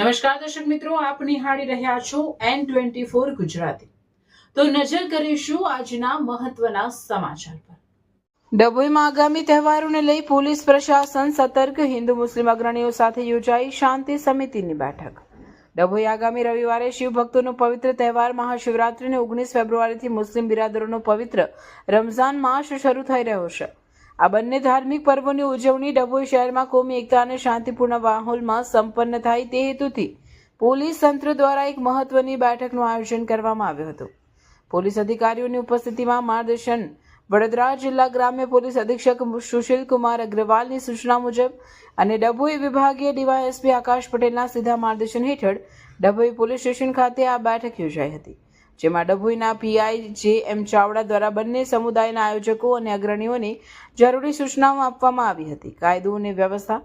નમસ્કાર દર્શક મિત્રો, આપ નિહાળી રહ્યા છો એન ટ્વેન્ટી ફોર ગુજરાતી. તો નજર કરીશું આજના મહત્વના સમાચાર પર. ડભોઈમાં આગામી તહેવારોને લઈ પોલીસ પ્રશાસન સતર્ક, હિન્દુ મુસ્લિમ અગ્રણીઓ સાથે યોજાઈ શાંતિ સમિતિની બેઠક. ડભોઈ આગામી રવિવારે શિવ ભક્તોનો પવિત્ર તહેવાર, મહાશિવરાત્રીને ઓગણીસ ફેબ્રુઆરીથી મુસ્લિમ બિરાદરોનો પવિત્ર રમઝાન માસ શરૂ થઈ રહ્યો છે. આ બંને ધાર્મિક પર્વોની ઉજવણી ડભોઈ શહેરમાં કોમી એકતા અને શાંતિપૂર્ણ માહોલમાં સંપન્ન થાય તે હેતુથી પોલીસ તંત્ર દ્વારા એક મહત્વની બેઠકનું આયોજન કરવામાં આવ્યું હતું. પોલીસ અધિકારીઓની ઉપસ્થિતિમાં માર્ગદર્શન વડોદરા જિલ્લા ગ્રામ્ય પોલીસ અધિક્ષક સુશીલ કુમાર અગ્રવાલની સૂચના મુજબ અને ડભોઈ વિભાગીય ડીવાયએસપી આકાશ પટેલના સીધા માર્ગદર્શન હેઠળ ડભોઈ પોલીસ સ્ટેશન ખાતે આ બેઠક યોજાઈ હતી. જેમાં ડભોઈના પીઆઈ જે એમ ચાવડા દ્વારા બંને સમુદાયના આયોજકો અને અગ્રણીઓને જરૂરી સૂચનાઓ આપવામાં આવી હતી. કાયદો અને વ્યવસ્થા.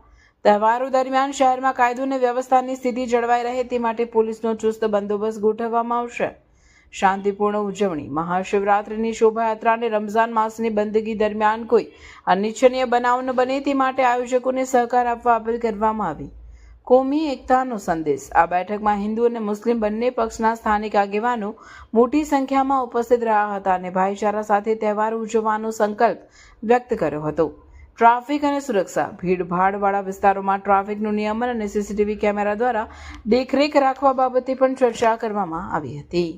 તહેવારો દરમિયાન શહેરમાં કાયદો અને વ્યવસ્થાની સ્થિતિ જળવાઈ રહે તે માટે પોલીસનો ચુસ્ત બંદોબસ્ત ગોઠવવામાં આવશે. શાંતિપૂર્ણ ઉજવણી. મહાશિવરાત્રિની શોભાયાત્રા અને રમઝાન માસની બંદગી દરમિયાન કોઈ અનિચ્છનીય બનાવ ન બને તે માટે આયોજકોને સહકાર આપવા અપીલ કરવામાં આવી. કોમી એકતાનો સંદેશ. આ બેઠકમાં હિન્દુ અને મુસ્લિમ બંને પક્ષના સ્થાનિક આગેવાનો મોટી સંખ્યામાં ઉપસ્થિત રહ્યા હતા અને ભાઈચારા સાથે તહેવાર ઉજવવાનો સંકલ્પ વ્યક્ત કર્યો હતો. ટ્રાફિક અને સુરક્ષા. ભીડભાડવાળા વિસ્તારોમાં ટ્રાફિકનું નિયમન અને સીસીટીવી કેમેરા દ્વારા દેખરેખ રાખવા બાબતે પણ ચર્ચા કરવામાં આવી હતી.